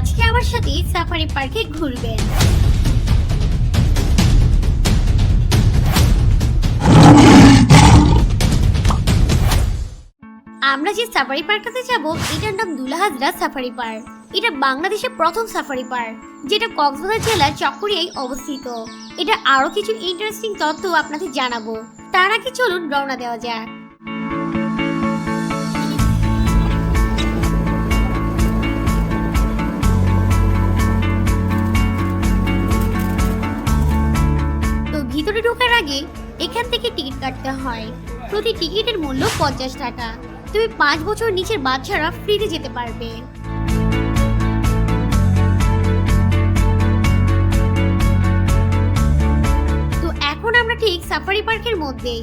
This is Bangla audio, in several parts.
আজকে আমার সাথে সাফারি পার্কে ঘুরবেন। আমরা যে সাফারি পার্কটাতে যাব, এটার নাম দুলাহাজরা সাফারি পার্ক এটা বাংলাদেশের প্রথম সাফারি পার্ক যেটা কক্সবাজার জেলার চকরিয়ায় অবস্থিত। এটা আরও কিছু ইন্টারেস্টিং তথ্য আপনাদের জানাব। তার আগে চলুন রওনা দেওয়া যাক। ভিতরে ঢোকার আগে এখান থেকে টিকিট কাটতে হয়। প্রতি টিকিটের মূল্য পঞ্চাশ টাকা। তুমি পাঁচ বছর নিচের বাচ্চারা ফ্রিতে যেতে পারবে। তো এখন আমরা ঠিক সাফারি পার্কের মধ্যে।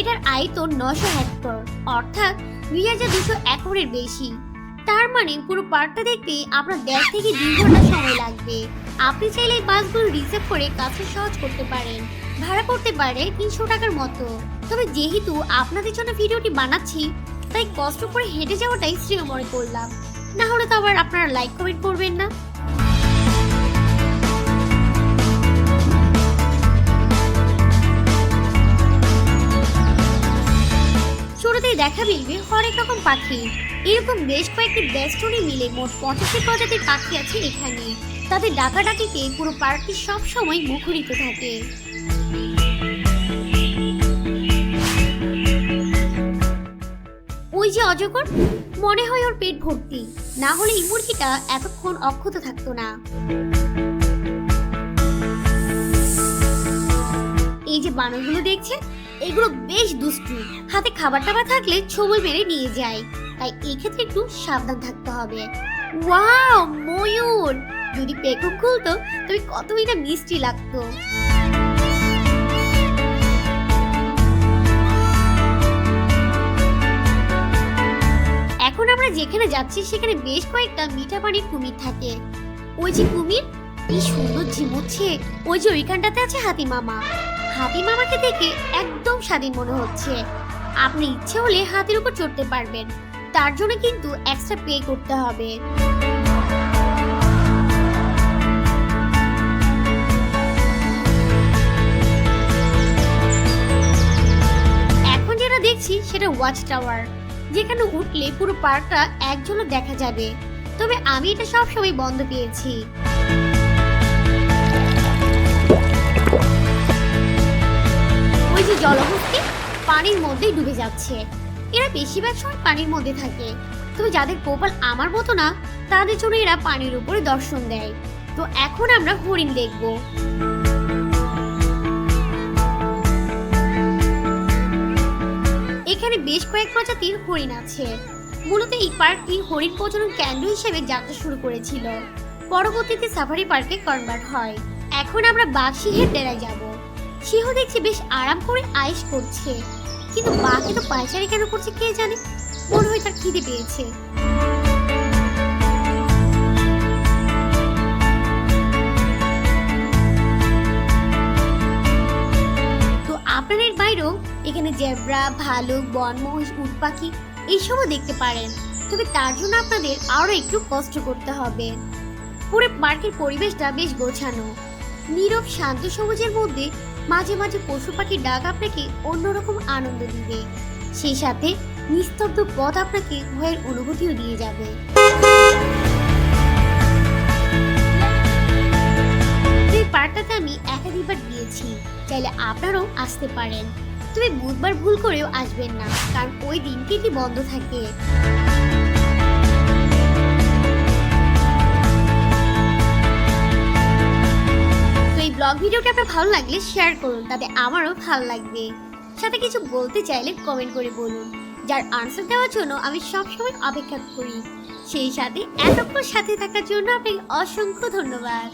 এটার আয়তন নশো হেক্টর, অর্থাৎ দুই হাজার দুশো একরের বেশি। তার মানে পুরো পার্কটা দেখতে আপনার দেড় থেকে দুই ঘণ্টা সময় লাগবে। আপনি চাইলে এই বাসগুলো রিজার্ভ করে কাছে সহজ করতে পারেন। ভাড়া করতে পারে তিনশো টাকার মতো। তবে যেহেতু আপনাদের জন্য ভিডিওটি বানাচ্ছি, তাই কষ্ট করে হেঁটে যাওয়াটাই শ্রেয় মনে করলাম। না হলে তো আবার আপনারা লাইক, কমেন্ট করবেন না। শুরুতেই দেখা মিলবে হরেক রকম পাখি। এরকম বেশ কয়েকটি বেষ্টনী মিলে মোট পঁচাশি প্রজাতির পাখি আছে এখানে। তাদের ডাকাডাকিতে পুরো পার্কটি সব সময় মুখরিত থাকে। ওই যে অজগর, মনে হয় ওর পেট ভর্তি। না হলে এই মুরগিটা এতক্ষণ অক্ষত থাকতো না। এই যে বানরগুলো দেখছেন, এগুলো বেশ দুষ্টু। হাতে খাবার টাবার থাকলে ছবল মেরে নিয়ে যায়। তাই এই ক্ষেত্রে একটু সাবধান থাকতে হবে। ওয়াও, ময়ূর! যদি পেকক খুলতো, তবে কতই না মিষ্টি লাগতো। এখন আমরা যেখানে যাচ্ছি, সেখানে বেশ কয়েকটা মিঠা পানির কুমির থাকে। ওই যে কুমির, কি সুন্দর ঝিমুচ্ছে। ওই যে ওইখানটাতে আছে হাতি মামা। হাতি মামাকে দেখে একদম স্বাধীন মনে হচ্ছে। আপনি ইচ্ছে হলে হাতির উপর চড়তে পারবেন। তার জন্য কিন্তু এক্সট্রা পে করতে হবে। ওয়াচ টাওয়ার যেখানে উঠলে পুরো পার্কটা এক ঝলক দেখা যাবে। তবে আমি এটা সবসময় বন্ধ পেয়েছি। ওই যে জলহস্তি পানির মধ্যেই ডুবে যাচ্ছে। এরা বেশিরভাগ সময় পানির মধ্যে থাকে। তবে যাদের কপাল আমার মতো না, তাদের জন্য এরা পানির উপরে দর্শন দেয়। তো এখন আমরা হরিণ দেখব। এখানে বেশ কয়েক প্রজাতির হরিণ আছে। মূলত এই পার্কটি হরিণ প্রজনন কেন্দ্র হিসেবে যাত্রা শুরু করেছিল। পরবর্তীতে সাফারি পার্কে কনভার্ট হয়। এখন আমরা বাঘ সিংহের ডেরায় যাব। সিংহ দেখছি বেশ আরাম করে আয়েস করছে। কিন্তু বাঘ এত পায়চারি কেন করছে কে জানে? মনে হয় তার খিদে পেয়েছে। আপনাদের বাইরেও এখানে জেব্রা, ভালুক বন মহিষ উট পাখি, এইসবও দেখতে পারেন। তবে তার জন্য আপনাদের আরও একটু কষ্ট করতে হবে। পুরো পার্কের পরিবেশটা বেশ গোছানো। নীরব, শান্ত সবুজের মধ্যে মাঝে মাঝে পশু পাখির ডাক আপনাকে অন্যরকম আনন্দ দিবে। সেই সাথে নিস্তব্ধ পথ আপনাকে ভয়ের অনুভূতিও দিয়ে যাবে। এই পার্কটাতে আমি একাধিকবার গিয়েছি। চাইলে আপনারাও আসতে পারেন। তবে বুধবার ভুল করেও আসবেন না, কারণ ওই দিনটি বন্ধ থাকে। ব্লগ ভিডিওটা আপনার ভালো লাগলে শেয়ার করুন, তাতে আমারও ভালো লাগবে। সাথে কিছু বলতে চাইলে কমেন্ট করে বলুন, যার আনসার দেওয়ার জন্য আমি সবসময় অপেক্ষা করি। সেই সাথে এতক্ষণ সাথে থাকার জন্য আপনাকে অসংখ্য ধন্যবাদ।